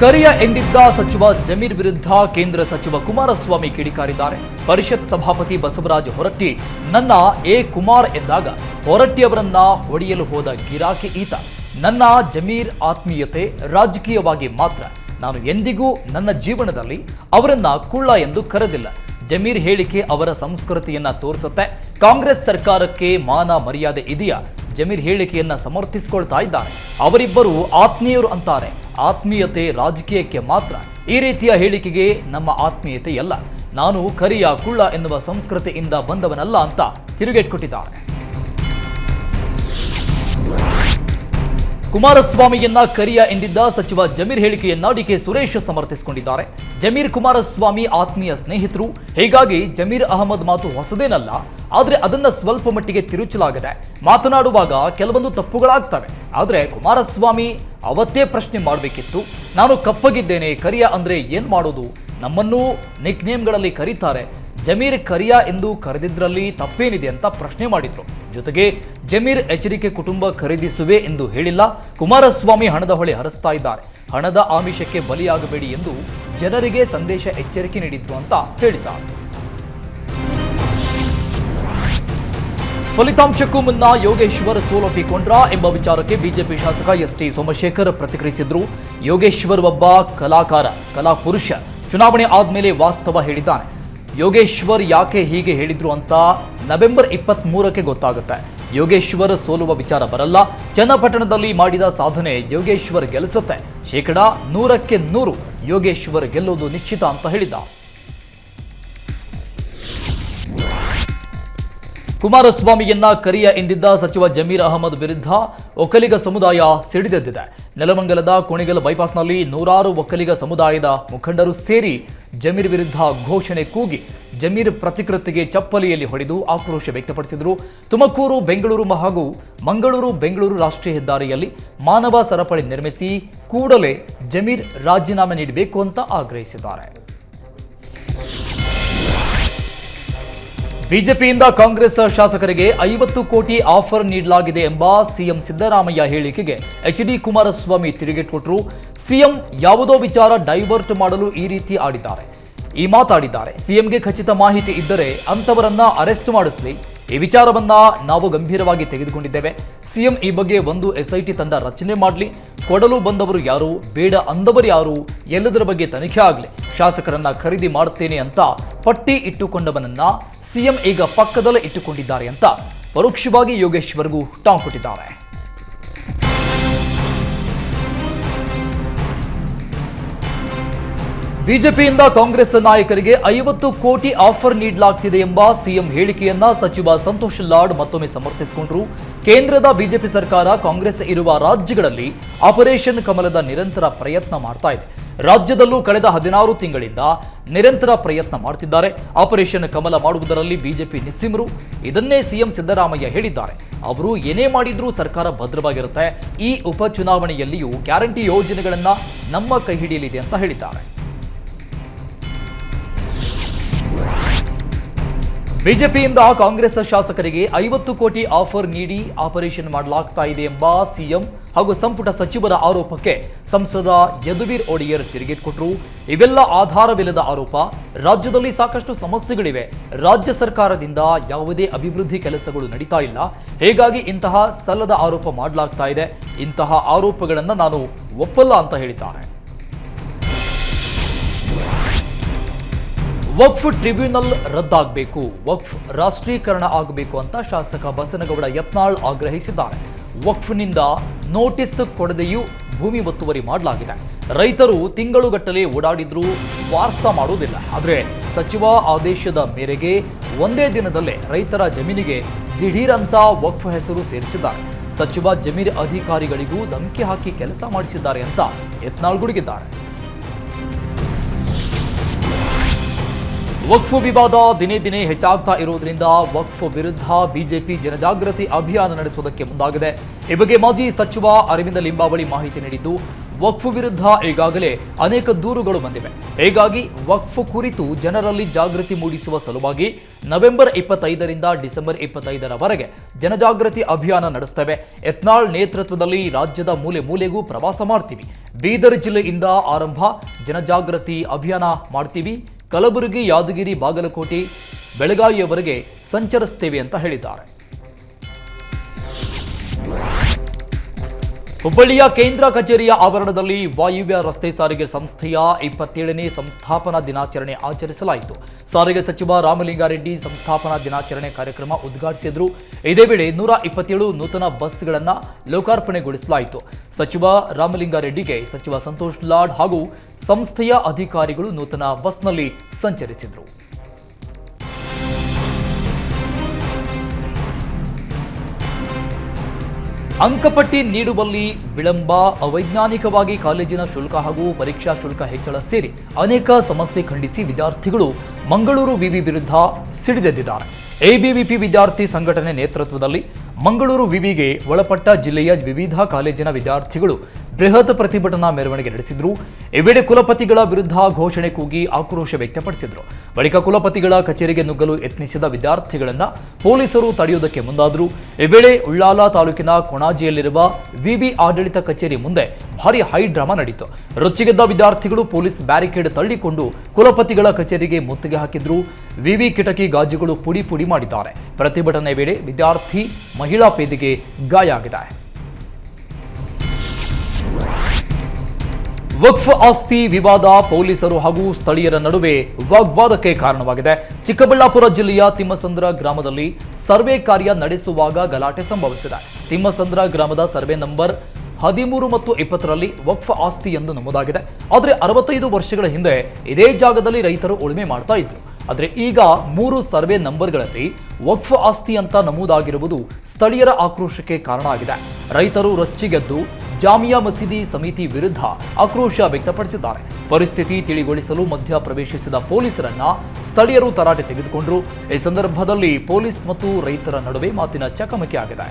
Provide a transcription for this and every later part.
ಕರಿಯ ಎಂದಿದ್ದ ಸಚಿವ ಜಮೀರ್ ವಿರುದ್ಧ ಕೇಂದ್ರ ಸಚಿವ ಕುಮಾರಸ್ವಾಮಿ ಕಿಡಿಕಾರಿದ್ದಾರೆ. ಪರಿಷತ್ ಸಭಾಪತಿ ಬಸವರಾಜ ಹೊರಟ್ಟಿ, ನನ್ನ ಎ ಕುಮಾರ್ ಎಂದಾಗ ಹೊರಟ್ಟಿ ಅವರನ್ನ ಹೊಡೆಯಲು ಹೋದ ಗಿರಾಕಿ ಈತ. ನನ್ನ ಜಮೀರ್ ಆತ್ಮೀಯತೆ ರಾಜಕೀಯವಾಗಿ ಮಾತ್ರ. ನಾನು ಎಂದಿಗೂ ನನ್ನ ಜೀವನದಲ್ಲಿ ಅವರನ್ನ ಕುಳ್ಳ ಎಂದು ಕರೆದಿಲ್ಲ. ಜಮೀರ್ ಹೇಳಿಕೆ ಅವರ ಸಂಸ್ಕೃತಿಯನ್ನ ತೋರಿಸುತ್ತೆ. ಕಾಂಗ್ರೆಸ್ ಸರ್ಕಾರಕ್ಕೆ ಮಾನ ಮರ್ಯಾದೆ ಇದೆಯಾ? ಜಮೀರ್ ಹೇಳಿಕೆಯನ್ನ ಸಮರ್ಥಿಸಿಕೊಳ್ತಾ ಇದ್ದಾರೆ. ಅವರಿಬ್ಬರು ಆತ್ಮೀಯರು ಅಂತಾರೆ. ಆತ್ಮೀಯತೆ ರಾಜಕೀಯಕ್ಕೆ ಮಾತ್ರ. ಈ ರೀತಿಯ ಹೇಳಿಕೆಗೆ ನಮ್ಮ ಆತ್ಮೀಯತೆ ಅಲ್ಲ ನಾನು ಕರಿಯ ಕುಳ್ಳ ಎನ್ನುವ ಸಂಸ್ಕೃತಿಯಿಂದ ಬಂದವನಲ್ಲ ಅಂತ ತಿರುಗೇಟ್ಕೊಟ್ಟಿದ್ದಾರೆ. ಕುಮಾರಸ್ವಾಮಿಯನ್ನ ಕರಿಯ ಎಂದಿದ್ದ ಸಚಿವ ಜಮೀರ್ ಹೇಳಿಕೆಯನ್ನ ಡಿಕೆ ಸುರೇಶ್ ಸಮರ್ಥಿಸಿಕೊಂಡಿದ್ದಾರೆ. ಜಮೀರ್ ಕುಮಾರಸ್ವಾಮಿ ಆತ್ಮೀಯ ಸ್ನೇಹಿತರು, ಹೀಗಾಗಿ ಜಮೀರ್ ಅಹಮದ್ ಮಾತು ಹೊಸದೇನಲ್ಲ, ಆದ್ರೆ ಅದನ್ನ ಸ್ವಲ್ಪ ಮಟ್ಟಿಗೆ ತಿರುಚಲಾಗಿದೆ ಮಾತನಾಡುವಾಗ ಕೆಲವೊಂದು ತಪ್ಪುಗಳಾಗ್ತವೆ. ಆದ್ರೆ ಕುಮಾರಸ್ವಾಮಿ ಅವತ್ತೇ ಪ್ರಶ್ನೆ ಮಾಡಬೇಕಿತ್ತು. ನಾನು ಕಪ್ಪಗಿದ್ದೇನೆ, ಕರಿಯ ಅಂದ್ರೆ ಏನ್ ಮಾಡೋದು? ನಮ್ಮನ್ನೂ ನಿಕ್ ನೇಮ್ಗಳಲ್ಲಿ ಕರೀತಾರೆ. ಜಮೀರ್ ಕರಿಯಾ ಎಂದು ಕರೆದಿದ್ರಲ್ಲಿ ತಪ್ಪೇನಿದೆ ಅಂತ ಪ್ರಶ್ನೆ ಮಾಡಿದ್ರು. ಜೊತೆಗೆ ಜಮೀರ್ ಎಚ್ಚರಿಕೆ ಕುಟುಂಬ ಖರೀದಿಸುವೆ ಎಂದು ಹೇಳಿಲ್ಲ. ಕುಮಾರಸ್ವಾಮಿ ಹಣದ ಹೊಳೆ ಹರಿಸ್ತಾ ಇದ್ದಾರೆ. ಹಣದ ಆಮಿಷಕ್ಕೆ ಬಲಿಯಾಗಬೇಡಿ ಎಂದು ಜನರಿಗೆ ಸಂದೇಶ ಎಚ್ಚರಿಕೆ ನೀಡಿದ್ರು ಅಂತ ಹೇಳಿದ್ದಾರೆ. ಫಲಿತಾಂಶಕ್ಕೂ ಮುನ್ನ ಯೋಗೇಶ್ವರ್ ಸೋಲೊಪ್ಪಿಕೊಂಡ್ರ ಎಂಬ ವಿಚಾರಕ್ಕೆ ಬಿಜೆಪಿ ಶಾಸಕ ಎಸ್ ಟಿ ಸೋಮಶೇಖರ್ ಪ್ರತಿಕ್ರಿಯಿಸಿದ್ರು. ಯೋಗೇಶ್ವರ್ ಒಬ್ಬ ಕಲಾಕಾರ, ಕಲಾ ಪುರುಷ. ಚುನಾವಣೆ ಆದ್ಮೇಲೆ ವಾಸ್ತವ ಹೇಳಿದ್ದಾನೆ. ಯೋಗೇಶ್ವರ್ ಯಾಕೆ ಹೀಗೆ ಹೇಳಿದ್ರು ಅಂತ ನವೆಂಬರ್ ಇಪ್ಪತ್ತ್ ಮೂರಕ್ಕೆ ಗೊತ್ತಾಗುತ್ತೆ. ಯೋಗೇಶ್ವರ್ ಸೋಲುವ ವಿಚಾರ ಬರಲ್ಲ. ಚನ್ನಪಟ್ಟಣದಲ್ಲಿ ಮಾಡಿದ ಸಾಧನೆ ಯೋಗೇಶ್ವರ್ ಗೆಲ್ಲಿಸುತ್ತೆ. ಶೇಕಡ ನೂರಕ್ಕೆ ನೂರು ಯೋಗೇಶ್ವರ್ ಗೆಲ್ಲುವುದು ನಿಶ್ಚಿತ ಅಂತ ಹೇಳಿದ್ದ ಕುಮಾರಸ್ವಾಮಿಯನ್ನ ಕರಿಯ ಎಂದಿದ್ದ ಸಚಿವ ಜಮೀರ್ ಅಹಮದ್ ವಿರುದ್ಧ ಒಕ್ಕಲಿಗ ಸಮುದಾಯ ಸಿಡಿದೆದ್ದಿದೆ. ನೆಲಮಂಗಲದ ಕುಣಿಗಲ್ ಬೈಪಾಸ್ನಲ್ಲಿ ನೂರಾರು ಒಕ್ಕಲಿಗ ಸಮುದಾಯದ ಮುಖಂಡರು ಸೇರಿ ಜಮೀರ್ ವಿರುದ್ಧ ಘೋಷಣೆ ಕೂಗಿ ಜಮೀರ್ ಪ್ರತಿಕೃತಿಗೆ ಚಪ್ಪಲಿಯಲ್ಲಿ ಹೊಡೆದು ಆಕ್ರೋಶ ವ್ಯಕ್ತಪಡಿಸಿದರು. ತುಮಕೂರು, ಬೆಂಗಳೂರು ಹಾಗೂ ಮಂಗಳೂರು, ಬೆಂಗಳೂರು ರಾಷ್ಟ್ರೀಯ ಹೆದ್ದಾರಿಯಲ್ಲಿ ಮಾನವ ಸರಪಳಿ ನಿರ್ಮಿಸಿ ಕೂಡಲೇ ಜಮೀರ್ ರಾಜೀನಾಮೆ ನೀಡಬೇಕು ಅಂತ ಆಗ್ರಹಿಸಿದ್ದಾರೆ. ಬಿಜೆಪಿಯಿಂದ ಕಾಂಗ್ರೆಸ್ ಶಾಸಕರಿಗೆ ಐವತ್ತು ಕೋಟಿ ಆಫರ್ ನೀಡಲಾಗಿದೆ ಎಂಬ ಸಿಎಂ ಸಿದ್ದರಾಮಯ್ಯ ಹೇಳಿಕೆಗೆ ಎಚ್ ಡಿ ಕುಮಾರಸ್ವಾಮಿ ತಿರುಗೇಟ್ಕೊಟ್ರು. ಸಿಎಂ ಯಾವುದೋ ವಿಚಾರ ಡೈವರ್ಟ್ ಮಾಡಲು ಈ ರೀತಿ ಆಡಿದ್ದಾರೆ. ಈ ಮಾತಾಡಿದ್ದಾರೆ. ಸಿಎಂಗೆ ಖಚಿತ ಮಾಹಿತಿ ಇದ್ದರೆ ಅಂಥವರನ್ನ ಅರೆಸ್ಟ್ ಮಾಡಿಸಲಿ. ಈ ವಿಚಾರವನ್ನ ನಾವು ಗಂಭೀರವಾಗಿ ತೆಗೆದುಕೊಂಡಿದ್ದೇವೆ. ಸಿಎಂ ಈ ಬಗ್ಗೆ ಒಂದು ಎಸ್ಐಟಿ ತಂಡ ರಚನೆ ಮಾಡಲಿ. ಕೊಡಲು ಬಂದವರು ಯಾರು? ಬೇಡ ಅಂದವರು ಯಾರು? ಎಲ್ಲದರ ಬಗ್ಗೆ ತನಿಖೆ ಆಗಲಿ. ಶಾಸಕರನ್ನ ಖರೀದಿ ಮಾಡುತ್ತೇನೆ ಅಂತ ಪಟ್ಟಿ ಇಟ್ಟುಕೊಂಡವನನ್ನ ಸಿಎಂ ಈಗ ಪಕ್ಕದಲ್ಲೇ ಇಟ್ಟುಕೊಂಡಿದ್ದಾರೆ ಅಂತ ಪರೋಕ್ಷವಾಗಿ ಯೋಗೇಶ್ವರ್ಗೂ ಟಾಂಗ್ ಕೊಟ್ಟಿದ್ದಾರೆ. ಬಿಜೆಪಿಯಿಂದ ಕಾಂಗ್ರೆಸ್ ನಾಯಕರಿಗೆ ಐವತ್ತು ಕೋಟಿ ಆಫರ್ ನೀಡಲಾಗ್ತಿದೆ ಎಂಬ ಸಿಎಂ ಹೇಳಿಕೆಯನ್ನ ಸಚಿವ ಸಂತೋಷ್ ಲಾಡ್ ಮತ್ತೊಮ್ಮೆ ಸಮರ್ಥಿಸಿಕೊಂಡರು. ಕೇಂದ್ರದ ಬಿಜೆಪಿ ಸರ್ಕಾರ ಕಾಂಗ್ರೆಸ್ ಇರುವ ರಾಜ್ಯಗಳಲ್ಲಿ ಆಪರೇಷನ್ ಕಮಲದ ನಿರಂತರ ಪ್ರಯತ್ನ ಮಾಡ್ತಾ ಇದೆ. ರಾಜ್ಯದಲ್ಲೂ ಕಳೆದ ಹದಿನಾರು ತಿಂಗಳಿಂದ ನಿರಂತರ ಪ್ರಯತ್ನ ಮಾಡುತ್ತಿದ್ದಾರೆ ಆಪರೇಷನ್ ಕಮಲ ಮಾಡುವುದರಲ್ಲಿ ಬಿಜೆಪಿ ನಿಸ್ಸಿಮರು. ಇದನ್ನೇ ಸಿಎಂ ಸಿದ್ದರಾಮಯ್ಯ ಹೇಳಿದ್ದಾರೆ. ಅವರು ಏನೇ ಮಾಡಿದ್ರೂ ಸರ್ಕಾರ ಭದ್ರವಾಗಿರುತ್ತೆ. ಈ ಉಪಚುನಾವಣೆಯಲ್ಲಿಯೂ ಗ್ಯಾರಂಟಿ ಯೋಜನೆಗಳನ್ನ ನಮ್ಮ ಕೈ ಹಿಡಿಯಲಿದೆ ಅಂತ ಹೇಳಿದ್ದಾರೆ. ಬಿಜೆಪಿಯಿಂದ ಕಾಂಗ್ರೆಸ್ ಶಾಸಕರಿಗೆ ಐವತ್ತು ಕೋಟಿ ಆಫರ್ ನೀಡಿ ಆಪರೇಷನ್ ಮಾಡಲಾಗ್ತಾ ಇದೆ ಎಂಬ ಸಿಎಂ ಹಾಗೂ ಸಂಪುಟ ಸಚಿವರ ಆರೋಪಕ್ಕೆ ಸಂಸದ ಯದುವೀರ್ ಒಡೆಯರ್ ತಿರುಗೇಟ್ಕೊಟ್ರು. ಇವೆಲ್ಲ ಆಧಾರವಿಲ್ಲದ ಆರೋಪ. ರಾಜ್ಯದಲ್ಲಿ ಸಾಕಷ್ಟು ಸಮಸ್ಯೆಗಳಿವೆ. ರಾಜ್ಯ ಸರ್ಕಾರದಿಂದ ಯಾವುದೇ ಅಭಿವೃದ್ಧಿ ಕೆಲಸಗಳು ನಡೀತಾ ಇಲ್ಲ. ಹೀಗಾಗಿ ಇಂತಹ ಸಲ್ಲದ ಆರೋಪ ಮಾಡಲಾಗ್ತಾ ಇದೆ. ಇಂತಹ ಆರೋಪಗಳನ್ನು ನಾನು ಒಪ್ಪಲ್ಲ ಅಂತ ಹೇಳಿದ್ದಾರೆ. ವಕ್ಫ್ ಟ್ರಿಬ್ಯುನಲ್ ರದ್ದಾಗಬೇಕು. ವಕ್ಫ್ ರಾಷ್ಟ್ರೀಕರಣ ಆಗಬೇಕು ಅಂತ ಶಾಸಕ ಬಸನಗೌಡ ಯತ್ನಾಳ್ ಆಗ್ರಹಿಸಿದ್ದಾರೆ. ವಕ್ಫ್ನಿಂದ ನೋಟಿಸ್ ಕೊಡದೆಯೂ ಭೂಮಿ ಒತ್ತುವರಿ ಮಾಡಲಾಗಿದೆ. ರೈತರು ತಿಂಗಳುಗಟ್ಟಲೆ ಓಡಾಡಿದ್ರೂ ವಾರ್ಸ ಮಾಡುವುದಿಲ್ಲ. ಆದರೆ ಸಚಿವ ಆದೇಶದ ಮೇರೆಗೆ ಒಂದೇ ದಿನದಲ್ಲೇ ರೈತರ ಜಮೀನಿಗೆ ದಿಢೀರಂತ ವಕ್ಫ್ ಹೆಸರು ಸೇರಿಸಿದ್ದಾರೆ. ಸಚಿವ ಜಮೀರ್ ಅಧಿಕಾರಿಗಳಿಗೂ ಧಮಕಿ ಹಾಕಿ ಕೆಲಸ ಮಾಡಿಸಿದ್ದಾರೆ ಅಂತ ಯತ್ನಾಳ್ ಗುಡುಗಿದ್ದಾರೆ. ವಕ್ಫ್ ವಿವಾದ ದಿನೇ ದಿನೇ ಹೆಚ್ಚಾಗ್ತಾ ಇರುವುದರಿಂದ ವಕ್ಫ್ ವಿರುದ್ಧ ಬಿಜೆಪಿ ಜನಜಾಗೃತಿ ಅಭಿಯಾನ ನಡೆಸುವುದಕ್ಕೆ ಮುಂದಾಗಿದೆ. ಈ ಬಗ್ಗೆ ಮಾಜಿ ಸಚಿವ ಅರವಿಂದ ಲಿಂಬಾವಳಿ ಮಾಹಿತಿ ನೀಡಿದ್ದು, ವಕ್ಫ್ ವಿರುದ್ಧ ಈಗಾಗಲೇ ಅನೇಕ ದೂರುಗಳು ಬಂದಿವೆ. ಹೀಗಾಗಿ ವಕ್ಫ್ ಕುರಿತು ಜನರಲ್ಲಿ ಜಾಗೃತಿ ಮೂಡಿಸುವ ಸಲುವಾಗಿ ನವೆಂಬರ್ ಇಪ್ಪತ್ತೈದರಿಂದ ಡಿಸೆಂಬರ್ ಇಪ್ಪತ್ತೈದರವರೆಗೆ ಜನಜಾಗೃತಿ ಅಭಿಯಾನ ನಡೆಸ್ತೇವೆ. ಯತ್ನಾಳ್ ನೇತೃತ್ವದಲ್ಲಿ ರಾಜ್ಯದ ಮೂಲೆ ಮೂಲೆಗೂ ಪ್ರವಾಸ ಮಾಡ್ತೀವಿ. ಬೀದರ್ ಜಿಲ್ಲೆಯಿಂದ ಆರಂಭ, ಜನಜಾಗೃತಿ ಅಭಿಯಾನ ಮಾಡ್ತೀವಿ. ಕಲಬುರಗಿ ಯಾದಗಿರಿ ಬಾಗಲಕೋಟೆ ಬೆಳಗಾವಿಯವರೆಗೆ ಸಂಚರಿಸ್ತೇವೆ ಅಂತ ಹೇಳಿದ್ದಾರೆ. ಹುಬ್ಬಳ್ಳಿಯ ಕೇಂದ್ರ ಕಚೇರಿಯ ಆವರಣದಲ್ಲಿ ವಾಯುವ್ಯ ರಸ್ತೆ ಸಾರಿಗೆ ಸಂಸ್ಥೆಯ ಇಪ್ಪತ್ತೇಳನೇ ಸಂಸ್ಥಾಪನಾ ದಿನಾಚರಣೆ ಆಚರಿಸಲಾಯಿತು. ಸಾರಿಗೆ ಸಚಿವ ರಾಮಲಿಂಗಾರೆಡ್ಡಿ ಸಂಸ್ಥಾಪನಾ ದಿನಾಚರಣೆ ಕಾರ್ಯಕ್ರಮ ಉದ್ಘಾಟಿಸಿದರು. ಇದೇ ವೇಳೆ ನೂರ ಇಪ್ಪತ್ತೇಳು ನೂತನ ಬಸ್ಗಳನ್ನು ಲೋಕಾರ್ಪಣೆಗೊಳಿಸಲಾಯಿತು. ಸಚಿವ ರಾಮಲಿಂಗಾರೆಡ್ಡಿಗೆ ಸಚಿವ ಸಂತೋಷ್ ಲಾಡ್ ಹಾಗೂ ಸಂಸ್ಥೆಯ ಅಧಿಕಾರಿಗಳು ನೂತನ ಬಸ್ನಲ್ಲಿ ಸಂಚರಿಸಿದರು. ಅಂಕಪಟ್ಟಿ ನೀಡುವಲ್ಲಿ ವಿಳಂಬ, ಅವೈಜ್ಞಾನಿಕವಾಗಿ ಕಾಲೇಜಿನ ಶುಲ್ಕ ಹಾಗೂ ಪರೀಕ್ಷಾ ಶುಲ್ಕ ಹೆಚ್ಚಳ ಸೇರಿ ಅನೇಕ ಸಮಸ್ಯೆ ಖಂಡಿಸಿ ವಿದ್ಯಾರ್ಥಿಗಳು ಮಂಗಳೂರು ವಿವಿ ವಿರುದ್ಧ ಸಿಡಿದೆದ್ದಿದ್ದಾರೆ. ಎಬಿವಿಪಿ ವಿದ್ಯಾರ್ಥಿ ಸಂಘಟನೆ ನೇತೃತ್ವದಲ್ಲಿ ಮಂಗಳೂರು ವಿವಿಗೆ ಒಳಪಟ್ಟ ಜಿಲ್ಲೆಯ ವಿವಿಧ ಕಾಲೇಜಿನ ವಿದ್ಯಾರ್ಥಿಗಳು ಬೃಹತ್ ಪ್ರತಿಭಟನಾ ಮೆರವಣಿಗೆ ನಡೆಸಿದ್ರು. ಈ ವೇಳೆ ಕುಲಪತಿಗಳ ವಿರುದ್ಧ ಘೋಷಣೆ ಕೂಗಿ ಆಕ್ರೋಶ ವ್ಯಕ್ತಪಡಿಸಿದ್ರು. ಬಳಿಕ ಕುಲಪತಿಗಳ ಕಚೇರಿಗೆ ನುಗ್ಗಲು ಯತ್ನಿಸಿದ ವಿದ್ಯಾರ್ಥಿಗಳನ್ನ ಪೊಲೀಸರು ತಡೆಯುವುದಕ್ಕೆ ಮುಂದಾದರು. ಈ ವೇಳೆ ಉಳ್ಳಾಲ ತಾಲೂಕಿನ ಕೊಣಾಜಿಯಲ್ಲಿರುವ ವಿವಿ ಆಡಳಿತ ಕಚೇರಿ ಮುಂದೆ ಭಾರಿ ಹೈ ಡ್ರಾಮಾ ನಡೆಯಿತು ರೊಚ್ಚಿಗೆದ್ದ ವಿದ್ಯಾರ್ಥಿಗಳು ಪೊಲೀಸ್ ಬ್ಯಾರಿಕೇಡ್ ತಳ್ಳಿಕೊಂಡು ಕುಲಪತಿಗಳ ಕಚೇರಿಗೆ ಮುತ್ತಿಗೆ ಹಾಕಿದ್ರು. ವಿವಿ ಕಿಟಕಿ ಗಾಜುಗಳು ಪುಡಿ ಪುಡಿ ಮಾಡಿದ್ದಾರೆ. ಪ್ರತಿಭಟನೆ ವೇಳೆ ವಿದ್ಯಾರ್ಥಿ ಮಹಿಳಾ ಪೇದಿಗೆ ಗಾಯ ಆಗಿದೆ ವಕ್ಫ್ ಆಸ್ತಿ ವಿವಾದ ಪೊಲೀಸರು ಹಾಗೂ ಸ್ಥಳೀಯರ ನಡುವೆ ವಾಗ್ವಾದಕ್ಕೆ ಕಾರಣವಾಗಿದೆ. ಚಿಕ್ಕಬಳ್ಳಾಪುರ ಜಿಲ್ಲೆಯ ತಿಮ್ಮಸಂದ್ರ ಗ್ರಾಮದಲ್ಲಿ ಸರ್ವೆ ಕಾರ್ಯ ನಡೆಸುವಾಗ ಗಲಾಟೆ ಸಂಭವಿಸಿದೆ. ತಿಮ್ಮಸಂದ್ರ ಗ್ರಾಮದ ಸರ್ವೆ ನಂಬರ್ ಹದಿಮೂರು ಮತ್ತು ಇಪ್ಪತ್ತರಲ್ಲಿ ವಕ್ಫ್ ಆಸ್ತಿ ಎಂದು ನಮೂದಾಗಿದೆ. ಆದರೆ ಅರವತ್ತೈದು ವರ್ಷಗಳ ಹಿಂದೆ ಇದೇ ಜಾಗದಲ್ಲಿ ರೈತರು ಉಳುಮೆ ಮಾಡ್ತಾ ಇದ್ರು. ಆದರೆ ಈಗ ಮೂರು ಸರ್ವೆ ನಂಬರ್ಗಳಲ್ಲಿ ವಕ್ಫ್ ಆಸ್ತಿ ಅಂತ ನಮೂದಾಗಿರುವುದು ಸ್ಥಳೀಯರ ಆಕ್ರೋಶಕ್ಕೆ ಕಾರಣ ಆಗಿದೆ. ರೈತರು ರೊಚ್ಚಿಗೆದ್ದು ಜಾಮಿಯಾ ಮಸೀದಿ ಸಮಿತಿ ವಿರುದ್ಧ ಆಕ್ರೋಶ ವ್ಯಕ್ತಪಡಿಸಿದ್ದಾರೆ. ಪರಿಸ್ಥಿತಿ ತಿಳಿಗೊಳಿಸಲು ಮಧ್ಯ ಪ್ರವೇಶಿಸಿದ ಪೊಲೀಸರನ್ನ ಸ್ಥಳೀಯರು ತರಾಟೆ ತೆಗೆದುಕೊಂಡರು. ಈ ಸಂದರ್ಭದಲ್ಲಿ ಪೊಲೀಸ್ ಮತ್ತು ರೈತರ ನಡುವೆ ಮಾತಿನ ಚಕಮಕಿ ಆಗಿದೆ.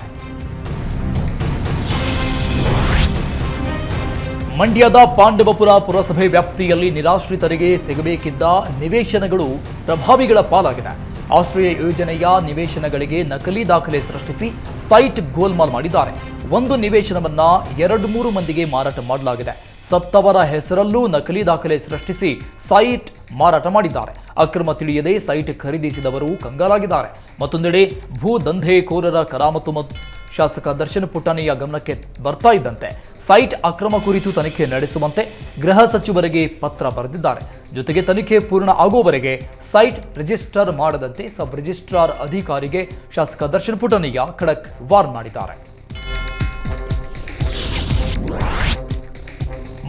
ಮಂಡ್ಯದ ಪಾಂಡವಪುರ ಪುರಸಭೆ ವ್ಯಾಪ್ತಿಯಲ್ಲಿ ನಿರಾಶ್ರಿತರಿಗೆ ಸಿಗಬೇಕಿದ್ದ ನಿವೇಶನಗಳು ಪ್ರಭಾವಿಗಳ ಪಾಲಾಗಿದೆ. ಆಶ್ರಯ ಯೋಜನೆಯ ನಿವೇಶನಗಳಿಗೆ ನಕಲಿ ದಾಖಲೆ ಸೃಷ್ಟಿಸಿ ಸೈಟ್ ಗೋಲ್ಮಾಲ್ ಮಾಡಿದ್ದಾರೆ. ಒಂದು ನಿವೇಶನವನ್ನ ಎರಡು ಮೂರು ಮಂದಿಗೆ ಮಾರಾಟ ಮಾಡಲಾಗಿದೆ. ಸತ್ತವರ ಹೆಸರಲ್ಲೂ ನಕಲಿ ದಾಖಲೆ ಸೃಷ್ಟಿಸಿ ಸೈಟ್ ಮಾರಾಟ ಮಾಡಿದ್ದಾರೆ. ಅಕ್ರಮ ತಿಳಿಯದೆ ಸೈಟ್ ಖರೀದಿಸಿದವರು ಕಂಗಾಲಾಗಿದ್ದಾರೆ. ಮತ್ತೊಂದೆಡೆ ಭೂ ದಂಧೆಕೋರರ ಕರಾಮತು ಶಾಸಕ ದರ್ಶನ್ ಪುಟಾಣಿಯ ಗಮನಕ್ಕೆ ಬರ್ತಾ ಇದ್ದಂತೆ. ಸೈಟ್ ಅಕ್ರಮ ಕುರಿತು ತನಿಖೆ ನಡೆಸುವಂತೆ ಗೃಹ ಸಚಿವರಿಗೆ ಪತ್ರ ಬರೆದಿದ್ದಾರೆ. ಜೊತೆಗೆ ತನಿಖೆ ಪೂರ್ಣ ಆಗುವವರೆಗೆ ಸೈಟ್ ರಿಜಿಸ್ಟರ್ ಮಾಡದಂತೆ ಸಬ್ ರಿಜಿಸ್ಟ್ರಾರ್ ಅಧಿಕಾರಿಗೆ ಶಾಸಕ ದರ್ಶನ್ ಪುಟಾಣಿಯ ಖಡಕ್ ವಾರ್ನ್ ಮಾಡಿದ್ದಾರೆ.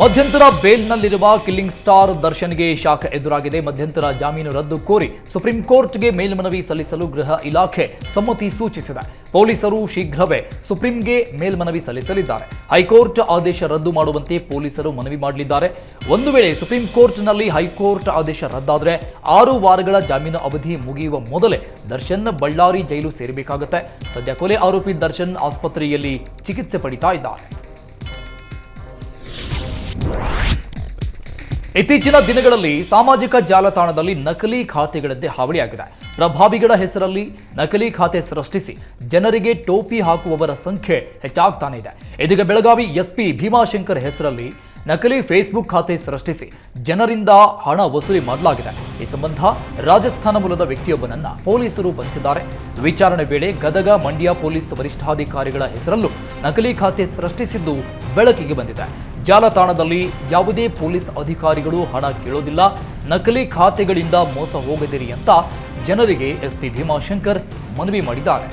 ಮಧ್ಯಂತರ ಬೇಲ್ನಲ್ಲಿರುವ ಕಿಲ್ಲಿಂಗ್ ಸ್ಟಾರ್ ದರ್ಶನ್ಗೆ ಶಾಖ ಎದುರಾಗಿದೆ. ಮಧ್ಯಂತರ ಜಾಮೀನು ರದ್ದು ಕೋರಿ ಸುಪ್ರೀಂ ಕೋರ್ಟ್ಗೆ ಮೇಲ್ಮನವಿ ಸಲ್ಲಿಸಲು ಗೃಹ ಇಲಾಖೆ ಸಮ್ಮತಿ ಸೂಚಿಸಿದೆ. ಪೊಲೀಸರು ಶೀಘ್ರವೇ ಸುಪ್ರೀಂಗೆ ಮೇಲ್ಮನವಿ ಸಲ್ಲಿಸಲಿದ್ದಾರೆ. ಹೈಕೋರ್ಟ್ ಆದೇಶ ರದ್ದು ಮಾಡುವಂತೆ ಪೊಲೀಸರು ಮನವಿ ಮಾಡಲಿದ್ದಾರೆ. ಒಂದು ವೇಳೆ ಸುಪ್ರೀಂ ಕೋರ್ಟ್ನಲ್ಲಿ ಹೈಕೋರ್ಟ್ ಆದೇಶ ರದ್ದಾದರೆ ಆರು ವಾರಗಳ ಜಾಮೀನು ಅವಧಿ ಮುಗಿಯುವ ಮೊದಲೇ ದರ್ಶನ್ ಬಳ್ಳಾರಿ ಜೈಲು ಸೇರಬೇಕಾಗುತ್ತೆ. ಸದ್ಯ ಕೊಲೆ ಆರೋಪಿ ದರ್ಶನ್ ಆಸ್ಪತ್ರೆಯಲ್ಲಿ ಚಿಕಿತ್ಸೆ ಪಡಿತಾ ಇದ್ದಾರೆ. ಇತ್ತೀಚಿನ ದಿನಗಳಲ್ಲಿ ಸಾಮಾಜಿಕ ಜಾಲತಾಣದಲ್ಲಿ ನಕಲಿ ಖಾತೆಗಳದ್ದೇ ಹಾವಳಿಯಾಗಿದೆ. ಪ್ರಭಾವಿಗಳ ಹೆಸರಲ್ಲಿ ನಕಲಿ ಖಾತೆ ಸೃಷ್ಟಿಸಿ ಜನರಿಗೆ ಟೋಪಿ ಹಾಕುವವರ ಸಂಖ್ಯೆ ಹೆಚ್ಚಾಗ್ತಾನೆ ಇದೆ. ಇದೀಗ ಬೆಳಗಾವಿ ಎಸ್ಪಿ ಭೀಮಾಶಂಕರ್ ಹೆಸರಲ್ಲಿ ನಕಲಿ ಫೇಸ್ಬುಕ್ ಖಾತೆ ಸೃಷ್ಟಿಸಿ ಜನರಿಂದ ಹಣ ವಸೂಲಿ ಮಾಡಲಾಗಿದೆ. ಈ ಸಂಬಂಧ ರಾಜಸ್ಥಾನ ಮೂಲದ ವ್ಯಕ್ತಿಯೊಬ್ಬನನ್ನ ಪೊಲೀಸರು ಬಂಧಿಸಿದ್ದಾರೆ. ವಿಚಾರಣೆ ವೇಳೆ ಗದಗ, ಮಂಡ್ಯ ಪೊಲೀಸ್ ವರಿಷ್ಠಾಧಿಕಾರಿಗಳ ಹೆಸರಲ್ಲೂ ನಕಲಿ ಖಾತೆ ಸೃಷ್ಟಿಸಿದ್ದು ಬೆಳಕಿಗೆ ಬಂದಿದೆ. ಜಾಲತಾಣದಲ್ಲಿ ಯಾವುದೇ ಪೊಲೀಸ್ ಅಧಿಕಾರಿಗಳು ಹಣ ಕೇಳೋದಿಲ್ಲ. ನಕಲಿ ಖಾತೆಗಳಿಂದ ಮೋಸ ಹೋಗದಿರಿ ಅಂತ ಜನರಿಗೆ ಎಸ್ಪಿ ಭೀಮಾಶಂಕರ್ ಮನವಿ ಮಾಡಿದ್ದಾರೆ.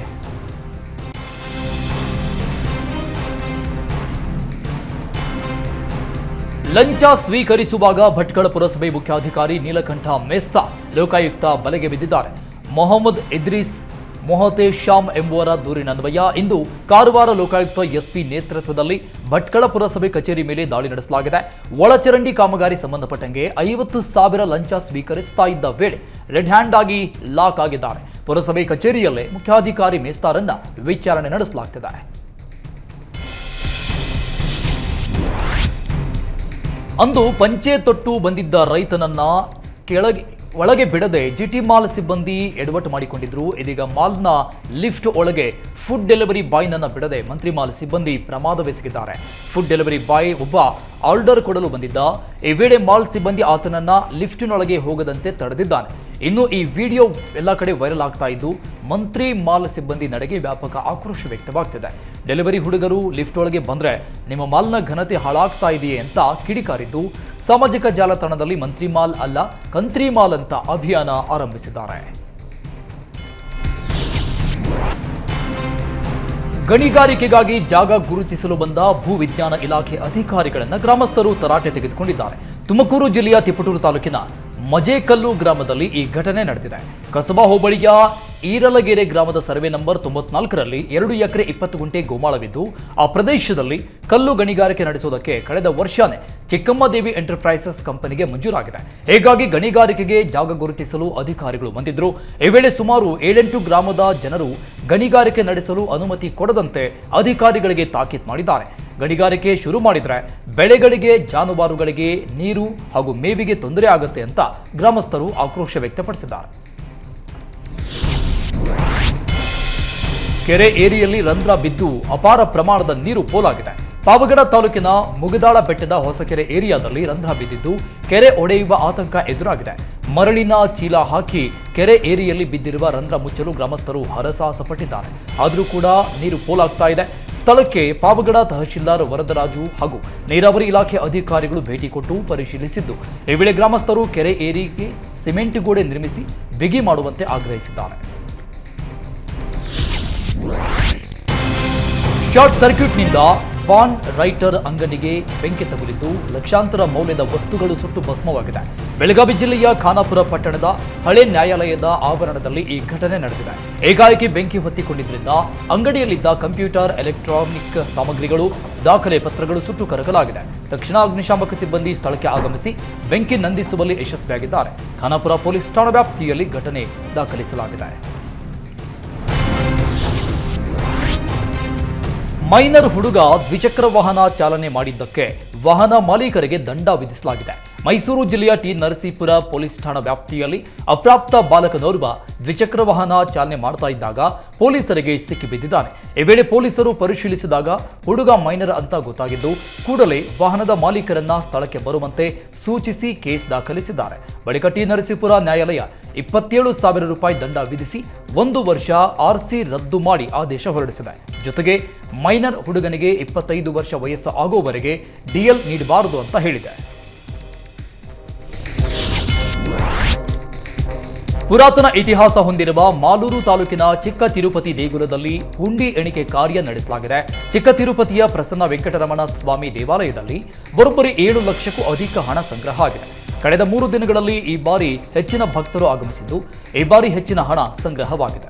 ಲಂಚ ಸ್ವೀಕರಿಸುವಾಗ ಭಟ್ಕಳ ಪುರಸಭೆ ಮುಖ್ಯಾಧಿಕಾರಿ ನೀಲಕಂಠ ಮೇಸ್ತಾ, ಲೋಕಾಯುಕ್ತ ಬಲೆಗೆ ಬಿದ್ದಿದ್ದಾರೆ. ಮೊಹಮ್ಮದ್ ಇದ್ರೀಸ್ ಮೊಹತೇಶ್ ಶ್ಯಾಮ್ ಎಂಬುವರ ದೂರಿನನ್ವಯ ಇಂದು ಕಾರವಾರ ಲೋಕಾಯುಕ್ತ ಎಸ್ಪಿ ನೇತೃತ್ವದಲ್ಲಿ ಭಟ್ಕಳ ಪುರಸಭೆ ಕಚೇರಿ ಮೇಲೆ ದಾಳಿ ನಡೆಸಲಾಗಿದೆ. ಒಳಚರಂಡಿ ಕಾಮಗಾರಿ ಸಂಬಂಧಪಟ್ಟಂಗೆ ಐವತ್ತು ಸಾವಿರ ಲಂಚ ಸ್ವೀಕರಿಸ್ತಾ ಇದ್ದ ವೇಳೆ ರೆಡ್ ಹ್ಯಾಂಡ್ ಆಗಿ ಲಾಕ್ ಆಗಿದ್ದಾರೆ. ಪುರಸಭೆ ಕಚೇರಿಯಲ್ಲೇ ಮುಖ್ಯಾಧಿಕಾರಿ ಮೇಸ್ತಾರನ್ನ ವಿಚಾರಣೆ ನಡೆಸಲಾಗ್ತಿದೆ. ಅಂದು ಪಂಚೆ ತೊಟ್ಟು ಬಂದಿದ್ದ ರೈತನನ್ನ ಕೆಳಗೆ ಒಳಗೆ ಬಿಡದೆ ಜಿಟಿ ಮಾಲ್ ಸಿಬ್ಬಂದಿ ಎಡವಟ್ಟು ಮಾಡಿಕೊಂಡಿದ್ರು. ಇದೀಗ ಮಾಲ್ನ ಲಿಫ್ಟ್ ಒಳಗೆ ಫುಡ್ ಡೆಲಿವರಿ ಬಾಯ್ನನ್ನ ಬಿಡದೆ ಮಂತ್ರಿ ಮಾಲ್ ಸಿಬ್ಬಂದಿ ಪ್ರಮಾದವೆಸಗಿದ್ದಾರೆ ಫುಡ್ ಡೆಲಿವರಿ ಬಾಯ್ ಒಬ್ಬ ಆರ್ಡರ್ ಕೊಡಲು ಬಂದಿದ್ದ. ಈ ವೇಳೆ ಮಾಲ್ ಸಿಬ್ಬಂದಿ ಆತನನ್ನ ಲಿಫ್ಟಿನೊಳಗೆ ಹೋಗದಂತೆ ತಡೆದಿದ್ದಾನೆ. ಇನ್ನು ಈ ವಿಡಿಯೋ ಎಲ್ಲ ಕಡೆ ವೈರಲ್ ಆಗ್ತಾ ಇದ್ದು ಮಂತ್ರಿ ಮಾಲ್ ಸಿಬ್ಬಂದಿ ನಡೆಗೆ ವ್ಯಾಪಕ ಆಕ್ರೋಶ ವ್ಯಕ್ತವಾಗ್ತಿದೆ. ಡೆಲಿವರಿ ಹುಡುಗರು ಲಿಫ್ಟ್ ಒಳಗೆ ಬಂದ್ರೆ ನಿಮ್ಮ ಮಾಲ್ನ ಘನತೆ ಹಾಳಾಗ್ತಾ ಇದೆಯೇ ಅಂತ ಕಿಡಿಕಾರಿದ್ದು, ಸಾಮಾಜಿಕ ಜಾಲತಾಣದಲ್ಲಿ ಮಂತ್ರಿ ಮಾಲ್ ಅಲ್ಲ, ಕಂತ್ರಿ ಮಾಲ್ ಅಂತ ಅಭಿಯಾನ ಆರಂಭಿಸಿದ್ದಾರೆ. ಗಣಿಗಾರಿಕೆಗಾಗಿ ಜಾಗ ಗುರುತಿಸಲು ಬಂದ ಭೂ ವಿಜ್ಞಾನ ಇಲಾಖೆ ಅಧಿಕಾರಿಗಳನ್ನು ಗ್ರಾಮಸ್ಥರು ತರಾಟೆ ತೆಗೆದುಕೊಂಡಿದ್ದಾರೆ. ತುಮಕೂರು ಜಿಲ್ಲೆಯ ತಿಪಟೂರು ತಾಲೂಕಿನ ಮಜೇಕಲ್ಲು ಗ್ರಾಮದಲ್ಲಿ ಈ ಘಟನೆ ನಡೆದಿದೆ. ಕಸಬಾ ಹೋಬಳಿಯ ಈರಲಗೆರೆ ಗ್ರಾಮದ ಸರ್ವೆ ನಂಬರ್ ತೊಂಬತ್ನಾಲ್ಕರಲ್ಲಿ ಎರಡು ಎಕರೆ ಇಪ್ಪತ್ತು ಗುಂಟೆ ಗೋಮಾಳವಿದ್ದು, ಆ ಪ್ರದೇಶದಲ್ಲಿ ಕಲ್ಲು ಗಣಿಗಾರಿಕೆ ನಡೆಸುವುದಕ್ಕೆ ಕಳೆದ ವರ್ಷನೇ ಚಿಕ್ಕಮ್ಮದೇವಿ ಎಂಟರ್ಪ್ರೈಸಸ್ ಕಂಪನಿಗೆ ಮಂಜೂರಾಗಿದೆ. ಹೀಗಾಗಿ ಗಣಿಗಾರಿಕೆಗೆ ಜಾಗ ಗುರುತಿಸಲು ಅಧಿಕಾರಿಗಳು ಬಂದಿದ್ರು. ಈ ವೇಳೆ ಸುಮಾರು ಏಳೆಂಟು ಗ್ರಾಮದ ಜನರು ಗಣಿಗಾರಿಕೆ ನಡೆಸಲು ಅನುಮತಿ ಕೊಡದಂತೆ ಅಧಿಕಾರಿಗಳಿಗೆ ತಾಕೀತ್ ಮಾಡಿದ್ದಾರೆ. ಗಣಿಗಾರಿಕೆ ಶುರು ಮಾಡಿದರೆ ಬೆಳೆಗಳಿಗೆ, ಜಾನುವಾರುಗಳಿಗೆ ನೀರು ಹಾಗೂ ಮೇವಿಗೆ ತೊಂದರೆ ಆಗುತ್ತೆ ಅಂತ ಗ್ರಾಮಸ್ಥರು ಆಕ್ರೋಶ ವ್ಯಕ್ತಪಡಿಸಿದ್ದಾರೆ. ಕೆರೆ ಏರಿಯಲ್ಲಿ ರಂಧ್ರ ಬಿದ್ದು ಅಪಾರ ಪ್ರಮಾಣದ ನೀರು ಪೋಲಾಗಿದೆ. ಪಾವಗಡ ತಾಲೂಕಿನ ಮುಗದಾಳ ಬೆಟ್ಟದ ಹೊಸಕೆರೆ ಏರಿಯಾದಲ್ಲಿ ರಂಧ್ರ ಬಿದ್ದಿದ್ದು ಕೆರೆ ಒಡೆಯುವ ಆತಂಕ ಎದುರಾಗಿದೆ. ಮರಳಿನ ಚೀಲ ಹಾಕಿ ಕೆರೆ ಏರಿಯಲ್ಲಿ ಬಿದ್ದಿರುವ ರಂಧ್ರ ಮುಚ್ಚಲು ಗ್ರಾಮಸ್ಥರು ಹರಸಾಹಸ ಪಟ್ಟಿದ್ದಾರೆ ಆದರೂ ಕೂಡ ನೀರು ಪೋಲಾಗ್ತಾ ಇದೆ. ಸ್ಥಳಕ್ಕೆ ಪಾವಗಡ ತಹಶೀಲ್ದಾರ್ ವರದರಾಜು ಹಾಗೂ ನೀರಾವರಿ ಇಲಾಖೆ ಅಧಿಕಾರಿಗಳು ಭೇಟಿ ಕೊಟ್ಟು ಪರಿಶೀಲಿಸಿದ್ದು, ಈ ವೇಳೆ ಗ್ರಾಮಸ್ಥರು ಕೆರೆ ಏರಿಗೆ ಸಿಮೆಂಟ್ ಗೋಡೆ ನಿರ್ಮಿಸಿ ಬಿಗಿ ಮಾಡುವಂತೆ ಆಗ್ರಹಿಸಿದ್ದಾರೆ. ಶಾರ್ಟ್ ಸರ್ಕ್ಯೂಟ್ನಿಂದ ಪಾನ್ ರೈಟರ್ ಅಂಗಡಿಗೆ ಬೆಂಕಿ ತಗುಲಿದ್ದು ಲಕ್ಷಾಂತರ ಮೌಲ್ಯದ ವಸ್ತುಗಳು ಸುಟ್ಟು ಭಸ್ಮವಾಗಿದೆ. ಬೆಳಗಾವಿ ಜಿಲ್ಲೆಯ ಖಾನಾಪುರ ಪಟ್ಟಣದ ಹಳೆ ನ್ಯಾಯಾಲಯದ ಆವರಣದಲ್ಲಿ ಈ ಘಟನೆ ನಡೆದಿದೆ. ಏಕಾಏಕಿ ಬೆಂಕಿ ಹೊತ್ತಿಕೊಂಡಿದ್ದರಿಂದ ಅಂಗಡಿಯಲ್ಲಿದ್ದ ಕಂಪ್ಯೂಟರ್, ಎಲೆಕ್ಟ್ರಾನಿಕ್ ಸಾಮಗ್ರಿಗಳು, ದಾಖಲೆ ಪತ್ರಗಳು ಸುಟ್ಟು ಕರಗಲಾಗಿದೆ ತಕ್ಷಣ ಅಗ್ನಿಶಾಮಕ ಸಿಬ್ಬಂದಿ ಸ್ಥಳಕ್ಕೆ ಆಗಮಿಸಿ ಬೆಂಕಿ ನಂದಿಸುವಲ್ಲಿ ಯಶಸ್ವಿಯಾಗಿದ್ದಾರೆ. ಖಾನಾಪುರ ಪೊಲೀಸ್ ಠಾಣಾ ವ್ಯಾಪ್ತಿಯಲ್ಲಿ ಘಟನೆ ದಾಖಲಿಸಲಾಗಿದೆ. ಮೈನರ್ ಹುಡುಗ ದ್ವಿಚಕ್ರ ವಾಹನ ಚಾಲನೆ ಮಾಡಿದ್ದಕ್ಕೆ ವಾಹನ ಮಾಲೀಕರಿಗೆ ದಂಡ ವಿಧಿಸಲಾಗಿದೆ. ಮೈಸೂರು ಜಿಲ್ಲೆಯ ಟಿ ನರಸೀಪುರ ಪೊಲೀಸ್ ಠಾಣಾ ವ್ಯಾಪ್ತಿಯಲ್ಲಿ ಅಪ್ರಾಪ್ತ ಬಾಲಕನೋರ್ವ ದ್ವಿಚಕ್ರ ವಾಹನ ಚಾಲನೆ ಮಾಡ್ತಾ ಇದ್ದಾಗ ಪೊಲೀಸರಿಗೆ ಸಿಕ್ಕಿಬಿದ್ದಿದ್ದಾನೆ. ಈ ವೇಳೆ ಪೊಲೀಸರು ಪರಿಶೀಲಿಸಿದಾಗ ಹುಡುಗ ಮೈನರ್ ಅಂತ ಗೊತ್ತಾಗಿದ್ದು, ಕೂಡಲೇ ವಾಹನದ ಮಾಲೀಕರನ್ನ ಸ್ಥಳಕ್ಕೆ ಬರುವಂತೆ ಸೂಚಿಸಿ ಕೇಸ್ ದಾಖಲಿಸಿದ್ದಾರೆ. ಬಳಿಕ ಟಿ ನರಸೀಪುರ ನ್ಯಾಯಾಲಯ ಇಪ್ಪತ್ತೇಳು ಸಾವಿರ ರೂಪಾಯಿ ದಂಡ ವಿಧಿಸಿ ಒಂದು ವರ್ಷ ಆರ್ಸಿ ರದ್ದು ಮಾಡಿ ಆದೇಶ ಹೊರಡಿಸಿದೆ. ಜೊತೆಗೆ ಮೈನರ್ ಹುಡುಗನಿಗೆ ಇಪ್ಪತ್ತೈದು ವರ್ಷ ವಯಸ್ಸು ಆಗುವವರೆಗೆ ಡಿಎಲ್ ನೀಡಬಾರದು ಅಂತ ಹೇಳಿದೆ. ಪುರಾತನ ಇತಿಹಾಸ ಹೊಂದಿರುವ ಮಾಲೂರು ತಾಲೂಕಿನ ಚಿಕ್ಕ ತಿರುಪತಿ ದೇಗುಲದಲ್ಲಿ ಹುಂಡಿ ಎಣಿಕೆ ಕಾರ್ಯ ನಡೆಸಲಾಗಿದೆ. ಚಿಕ್ಕ ತಿರುಪತಿಯ ಪ್ರಸನ್ನ ವೆಂಕಟರಮಣ ಸ್ವಾಮಿ ದೇವಾಲಯದಲ್ಲಿ ಬರೋಬ್ಬರಿ ಏಳು ಲಕ್ಷಕ್ಕೂ ಅಧಿಕ ಹಣ ಸಂಗ್ರಹ ಆಗಿದೆ. ಕಳೆದ ಮೂರು ದಿನಗಳಲ್ಲಿ ಈ ಬಾರಿ ಹೆಚ್ಚಿನ ಭಕ್ತರು ಆಗಮಿಸಿದ್ದು, ಈ ಬಾರಿ ಹೆಚ್ಚಿನ ಹಣ ಸಂಗ್ರಹವಾಗಿದೆ.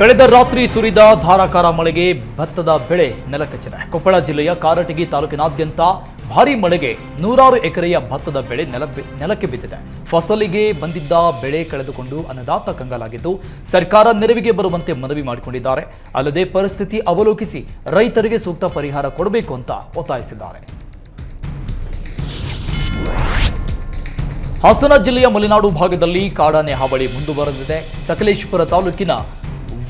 ಕಳೆದ ರಾತ್ರಿ ಸುರಿದ ಧಾರಾಕಾರ ಮಳೆಗೆ ಭತ್ತದ ಬೆಳೆ ನೆಲಕಚ್ಚಿದೆ. ಕೊಪ್ಪಳ ಜಿಲ್ಲೆಯ ಕಾರಟಗಿ ತಾಲೂಕಿನಾದ್ಯಂತ ಭಾರೀ ಮಳೆಗೆ ನೂರಾರು ಎಕರೆಯ ಭತ್ತದ ಬೆಳೆ ನೆಲ ನೆಲಕ್ಕೆ ಬಿದ್ದಿದೆ. ಫಸಲಿಗೆ ಬಂದಿದ್ದ ಬೆಳೆ ಕಳೆದುಕೊಂಡು ಅನ್ನದಾತ ಕಂಗಾಲಾಗಿದ್ದು, ಸರ್ಕಾರ ನೆರವಿಗೆ ಬರುವಂತೆ ಮನವಿ ಮಾಡಿಕೊಂಡಿದ್ದಾರೆ. ಅಲ್ಲದೆ ಪರಿಸ್ಥಿತಿ ಅವಲೋಕಿಸಿ ರೈತರಿಗೆ ಸೂಕ್ತ ಪರಿಹಾರ ಕೊಡಬೇಕು ಅಂತ ಒತ್ತಾಯಿಸಿದ್ದಾರೆ. ಹಾಸನ ಜಿಲ್ಲೆಯ ಮಲೆನಾಡು ಭಾಗದಲ್ಲಿ ಕಾಡಾನೆ ಹಾವಳಿ ಮುಂದುವರೆದಿದೆ. ಸಕಲೇಶ್ವರ ತಾಲೂಕಿನ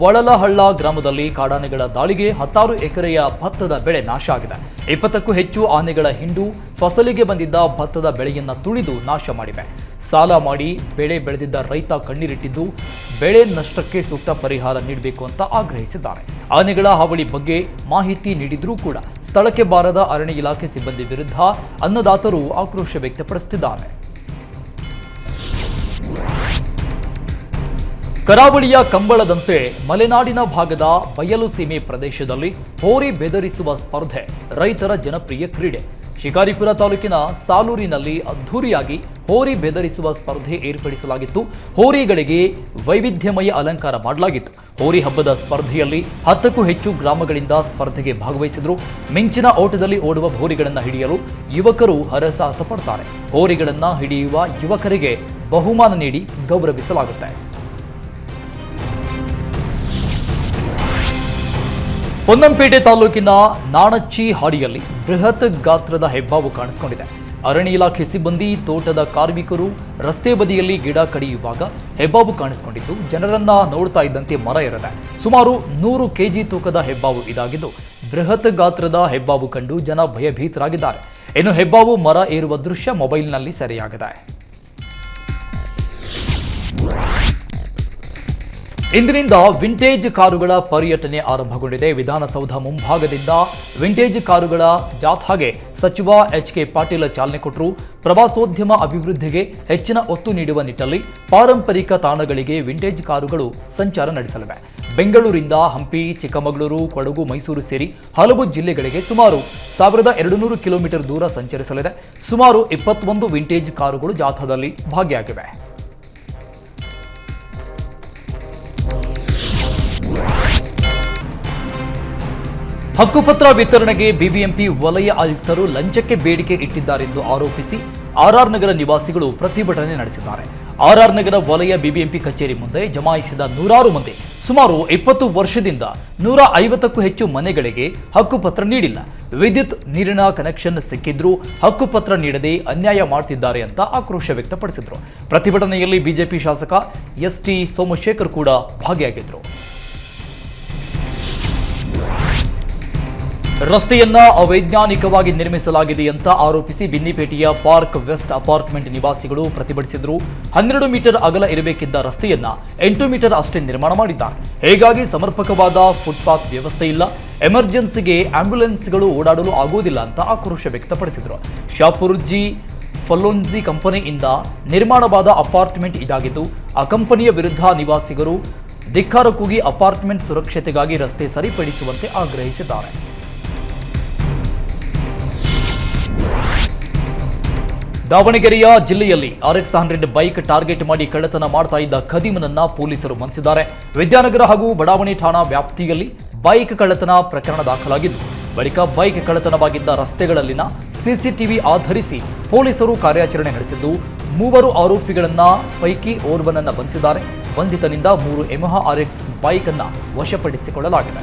ಒಳಲಹಳ್ಳ ಗ್ರಾಮದಲ್ಲಿ ಕಾಡಾನೆಗಳ ದಾಳಿಗೆ ಹತ್ತಾರು ಎಕರೆಯ ಭತ್ತದ ಬೆಳೆ ನಾಶ ಆಗಿದೆ. ಇಪ್ಪತ್ತಕ್ಕೂ ಹೆಚ್ಚು ಆನೆಗಳ ಹಿಂಡು ಫಸಲಿಗೆ ಬಂದಿದ್ದ ಭತ್ತದ ಬೆಳೆಯನ್ನ ತುಳಿದು ನಾಶ ಮಾಡಿವೆ. ಸಾಲ ಮಾಡಿ ಬೆಳೆ ಬೆಳೆದಿದ್ದ ರೈತ ಕಣ್ಣೀರಿಟ್ಟಿದ್ದು, ಬೆಳೆ ನಷ್ಟಕ್ಕೆ ಸೂಕ್ತ ಪರಿಹಾರ ನೀಡಬೇಕು ಅಂತ ಆಗ್ರಹಿಸಿದ್ದಾರೆ. ಆನೆಗಳ ಹಾವಳಿ ಬಗ್ಗೆ ಮಾಹಿತಿ ನೀಡಿದ್ರೂ ಕೂಡ ಸ್ಥಳಕ್ಕೆ ಬಾರದ ಅರಣ್ಯ ಇಲಾಖೆ ಸಿಬ್ಬಂದಿ ವಿರುದ್ಧ ಅನ್ನದಾತರು ಆಕ್ರೋಶ ವ್ಯಕ್ತಪಡಿಸುತ್ತಿದ್ದಾರೆ ಕರಾವಳಿಯ ಕಂಬಳದಂತೆ ಮಲೆನಾಡಿನ ಭಾಗದ ಬಯಲು ಸೀಮೆ ಪ್ರದೇಶದಲ್ಲಿ ಹೋರಿ ಬೆದರಿಸುವ ಸ್ಪರ್ಧೆ, ರೈತರ ಜನಪ್ರಿಯ ಕ್ರೀಡೆ. ಶಿಕಾರಿಪುರ ತಾಲೂಕಿನ ಸಾಲೂರಿನಲ್ಲಿ ಅದ್ಧೂರಿಯಾಗಿ ಹೋರಿ ಬೆದರಿಸುವ ಸ್ಪರ್ಧೆ ಏರ್ಪಡಿಸಲಾಗಿತ್ತು. ಹೋರಿಗಳಿಗೆ ವೈವಿಧ್ಯಮಯ ಅಲಂಕಾರ ಮಾಡಲಾಗಿತ್ತು. ಹೋರಿ ಹಬ್ಬದ ಸ್ಪರ್ಧೆಯಲ್ಲಿ ಹತ್ತಕ್ಕೂ ಹೆಚ್ಚು ಗ್ರಾಮಗಳಿಂದ ಸ್ಪರ್ಧೆಗೆ ಭಾಗವಹಿಸಿದ್ರು. ಮಿಂಚಿನ ಓಟದಲ್ಲಿ ಓಡುವ ಹೋರಿಗಳನ್ನು ಹಿಡಿಯಲು ಯುವಕರು ಹರಸಾಹಸ ಪಡ್ತಾರೆ. ಹೋರಿಗಳನ್ನು ಹಿಡಿಯುವ ಯುವಕರಿಗೆ ಬಹುಮಾನ ನೀಡಿ ಗೌರವಿಸಲಾಗುತ್ತೆ. ಪೊನ್ನಂಪೇಟೆ ತಾಲೂಕಿನ ನಾಣಚ್ಚಿ ಹಾಡಿಯಲ್ಲಿ ಬೃಹತ್ ಗಾತ್ರದ ಹೆಬ್ಬಾವು ಕಾಣಿಸಿಕೊಂಡಿದೆ. ಅರಣ್ಯ ಇಲಾಖೆ ಸಿಬ್ಬಂದಿ, ತೋಟದ ಕಾರ್ಮಿಕರು, ರಸ್ತೆ ಬದಿಯಲ್ಲಿ ಗಿಡ ಕಡಿಯುವಾಗ ಹೆಬ್ಬಾವು ಕಾಣಿಸಿಕೊಂಡಿದ್ದು, ಜನರನ್ನ ನೋಡ್ತಾ ಇದ್ದಂತೆ ಮರ ಇರದೆ ಸುಮಾರು ನೂರು ಕೆಜಿ ತೂಕದ ಹೆಬ್ಬಾವು ಇದಾಗಿದ್ದು, ಬೃಹತ್ ಗಾತ್ರದ ಹೆಬ್ಬಾವು ಕಂಡು ಜನ ಭಯಭೀತರಾಗಿದ್ದಾರೆ. ಇನ್ನು ಹೆಬ್ಬಾವು ಮರ ಏರುವ ದೃಶ್ಯ ಮೊಬೈಲ್ನಲ್ಲಿ ಸೆರೆಯಾಗಿದೆ. ಇಂದಿನಿಂದ ವಿಂಟೇಜ್ ಕಾರುಗಳ ಪರ್ಯಟನೆ ಆರಂಭಗೊಂಡಿದೆ. ವಿಧಾನಸೌಧ ಮುಂಭಾಗದಿಂದ ವಿಂಟೇಜ್ ಕಾರುಗಳ ಜಾಥಾಗೆ ಸಚಿವ ಎಚ್ ಕೆ ಪಾಟೀಲ್ ಚಾಲನೆ ಕೊಟ್ಟರು. ಪ್ರವಾಸೋದ್ಯಮ ಅಭಿವೃದ್ಧಿಗೆ ಹೆಚ್ಚಿನ ಒತ್ತು ನೀಡುವ ನಿಟ್ಟಲ್ಲಿ ಪಾರಂಪರಿಕ ತಾಣಗಳಿಗೆ ವಿಂಟೇಜ್ ಕಾರುಗಳು ಸಂಚಾರ ನಡೆಸಲಿವೆ. ಬೆಂಗಳೂರಿಂದ ಹಂಪಿ, ಚಿಕ್ಕಮಗಳೂರು, ಕೊಡಗು, ಮೈಸೂರು ಸೇರಿ ಹಲವು ಜಿಲ್ಲೆಗಳಿಗೆ ಸುಮಾರು ಸಾವಿರದ ಎರಡು ನೂರು ಕಿಲೋಮೀಟರ್ ದೂರ ಸಂಚರಿಸಲಿದೆ. ಸುಮಾರು ಇಪ್ಪತ್ತೊಂದು ವಿಂಟೇಜ್ ಕಾರುಗಳು ಜಾಥಾದಲ್ಲಿ ಭಾಗಿಯಾಗಿವೆ. ಹಕ್ಕುಪತ್ರ ವಿತರಣೆಗೆ ಬಿಬಿಎಂಪಿ ವಲಯ ಆಯುಕ್ತರು ಲಂಚಕ್ಕೆ ಬೇಡಿಕೆ ಇಟ್ಟಿದ್ದಾರೆಂದು ಆರೋಪಿಸಿ ಆರ್ಆರ್ ನಗರ ನಿವಾಸಿಗಳು ಪ್ರತಿಭಟನೆ ನಡೆಸಿದ್ದಾರೆ. ಆರ್ಆರ್ ನಗರ ವಲಯ ಬಿಬಿಎಂಪಿ ಕಚೇರಿ ಮುಂದೆ ಜಮಾಯಿಸಿದ ನೂರಾರು ಮಂದಿ ಸುಮಾರು ಇಪ್ಪತ್ತು ವರ್ಷದಿಂದ ನೂರ ಐವತ್ತಕ್ಕೂ ಹೆಚ್ಚು ಮನೆಗಳಿಗೆ ಹಕ್ಕುಪತ್ರ ನೀಡಿಲ್ಲ. ವಿದ್ಯುತ್ ನೀರಿನ ಕನೆಕ್ಷನ್ ಸಿಕ್ಕಿದ್ರೂ ಹಕ್ಕುಪತ್ರ ನೀಡದೆ ಅನ್ಯಾಯ ಮಾಡ್ತಿದ್ದಾರೆ ಅಂತ ಆಕ್ರೋಶ ವ್ಯಕ್ತಪಡಿಸಿದರು. ಪ್ರತಿಭಟನೆಯಲ್ಲಿ ಬಿಜೆಪಿ ಶಾಸಕ ಎಸ್ ಟಿ ಸೋಮಶೇಖರ್ ಕೂಡ ಭಾಗಿಯಾಗಿದ್ರು. ರಸ್ತೆಯನ್ನ ಅವೈಜ್ಞಾನಿಕವಾಗಿ ನಿರ್ಮಿಸಲಾಗಿದೆ ಅಂತ ಆರೋಪಿಸಿ ಬಿನ್ನಿಪೇಟೆಯ ಪಾರ್ಕ್ ವೆಸ್ಟ್ ಅಪಾರ್ಟ್ಮೆಂಟ್ ನಿವಾಸಿಗಳು ಪ್ರತಿಭಟಿಸಿದರು. ಹನ್ನೆರಡು ಮೀಟರ್ ಅಗಲ ಇರಬೇಕಿದ್ದ ರಸ್ತೆಯನ್ನ ಎಂಟು ಮೀಟರ್ ಅಷ್ಟೇ ನಿರ್ಮಾಣ ಮಾಡಿದ್ದಾರೆ. ಹೀಗಾಗಿ ಸಮರ್ಪಕವಾದ ಫುಟ್ಪಾತ್ ವ್ಯವಸ್ಥೆ ಇಲ್ಲ. ಎಮರ್ಜೆನ್ಸಿಗೆ ಆಂಬ್ಯುಲೆನ್ಸ್ಗಳು ಓಡಾಡಲು ಆಗುವುದಿಲ್ಲ ಅಂತ ಆಕ್ರೋಶ ವ್ಯಕ್ತಪಡಿಸಿದರು. ಶಾಪುರ್ಜಿ ಫಲೋನ್ಜಿ ಕಂಪನಿಯಿಂದ ನಿರ್ಮಾಣವಾದ ಅಪಾರ್ಟ್ಮೆಂಟ್ ಇದಾಗಿದ್ದು, ಆ ಕಂಪನಿಯ ವಿರುದ್ಧ ನಿವಾಸಿಗರು ಧಿಕ್ಕಾರ ಕೂಗಿ ಅಪಾರ್ಟ್ಮೆಂಟ್ ಸುರಕ್ಷತೆಗಾಗಿ ರಸ್ತೆ ಸರಿಪಡಿಸುವಂತೆ ಆಗ್ರಹಿಸಿದ್ದಾರೆ. ದಾವಣಗೆರೆಯ ಜಿಲ್ಲೆಯಲ್ಲಿ ಆರ್ಎಕ್ಸ್ ಹಂಡ್ರೆಡ್ ಬೈಕ್ ಟಾರ್ಗೆಟ್ ಮಾಡಿ ಕಳ್ಳತನ ಮಾಡ್ತಾ ಇದ್ದ ಖದೀಮನನ್ನ ಪೊಲೀಸರು ಬಂಧಿಸಿದ್ದಾರೆ ವಿದ್ಯಾನಗರ ಹಾಗೂ ಬಡಾವಣೆ ಠಾಣಾ ವ್ಯಾಪ್ತಿಯಲ್ಲಿ ಬೈಕ್ ಕಳ್ಳತನ ಪ್ರಕರಣ ದಾಖಲಾಗಿದ್ದು, ಬಳಿಕ ಬೈಕ್ ಕಳ್ಳತನವಾಗಿದ್ದ ರಸ್ತೆಗಳಲ್ಲಿನ ಸಿಸಿಟಿವಿ ಆಧರಿಸಿ ಪೊಲೀಸರು ಕಾರ್ಯಾಚರಣೆ ನಡೆಸಿದ್ದು, ಮೂವರು ಆರೋಪಿಗಳನ್ನ ಪೈಕಿ ಓರ್ವನನ್ನ ಬಂಧಿಸಿದ್ದಾರೆ. ಬಂಧಿತನಿಂದ ಮೂರು ಎಮಹಾ ಆರ್ಎಕ್ಸ್ ಬೈಕ್ ಅನ್ನ ವಶಪಡಿಸಿಕೊಳ್ಳಲಾಗಿದೆ.